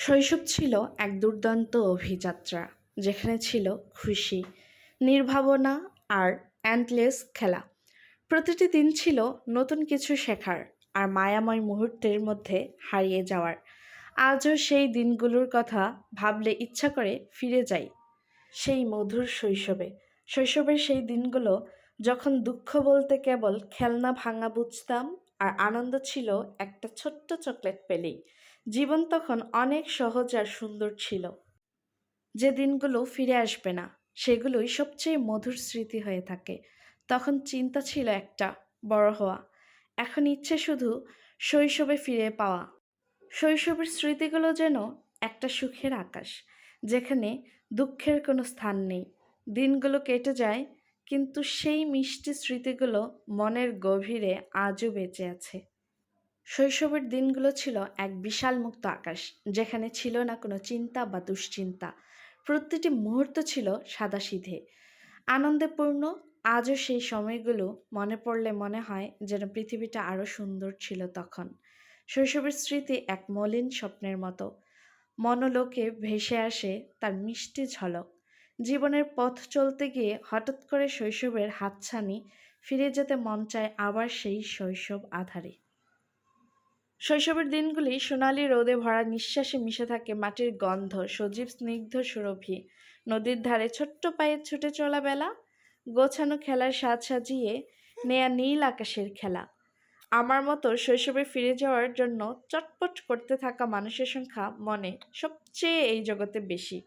শৈশব ছিল এক দুর্দান্ত অভিযাত্রা, যেখানে ছিল খুশি, নির্ভাবনা আর অ্যান্ডলেস খেলা। প্রতিটি দিন ছিল নতুন কিছু শেখার আর মায়াময় মুহূর্তের মধ্যে হারিয়ে যাওয়ার। আজও সেই দিনগুলোর কথা ভাবলে ইচ্ছা করে ফিরে যাই সেই মধুর শৈশবে। শৈশবের সেই দিনগুলো যখন দুঃখ বলতে কেবল খেলনা ভাঙা বুঝতাম আর আনন্দ ছিল একটা ছোট্ট চকলেট পেলেই। জীবন তখন অনেক সহজ আর সুন্দর ছিল। যে দিনগুলো ফিরে আসবে না, সেগুলোই সবচেয়ে মধুর স্মৃতি হয়ে থাকে। তখন চিন্তা ছিল একটা, বড় হওয়া। এখন ইচ্ছে শুধু শৈশবে ফিরে পাওয়া। শৈশবের স্মৃতিগুলো যেন একটা সুখের আকাশ, যেখানে দুঃখের কোনো স্থান নেই। দিনগুলো কেটে যায়, কিন্তু সেই মিষ্টি স্মৃতিগুলো মনের গভীরে আজও বেঁচে আছে। শৈশবের দিনগুলো ছিল এক বিশাল মুক্ত আকাশ, যেখানে ছিল না কোনো চিন্তা বা দুশ্চিন্তা। প্রতিটি মুহূর্ত ছিল সাদাসিধে। আনন্দে পূর্ণ আজও সেই সময়গুলো মনে পড়লে মনে হয় যেন পৃথিবীটা আরও সুন্দর ছিল তখন। শৈশবের স্মৃতি এক মলিন স্বপ্নের মতো। মনোলোকে ভেসে আসে তার মিষ্টি ঝলক। জীবনের পথ চলতে গিয়ে হঠাৎ করে শৈশবের হাতছানি ফিরে যেতে মন চায় আবার সেই শৈশব আধারে। শৈশবের দিনগুলি সোনালি রোদে ভরা নিঃশ্বাসে মিশে থাকে মাটির গন্ধ, সজীব স্নিগ্ধ সুরভি। নদীর ধারে ছোট্ট পায়ে ছুটে চলা বেলা, গোছানো খেলার সাজ সাজিয়ে নেয়া নীল আকাশের খেলা। আমার মতো শৈশবে ফিরে যাওয়ার জন্য চটপট করতে থাকা মানুষের সংখ্যা মনে সবচেয়ে এই জগতে বেশি।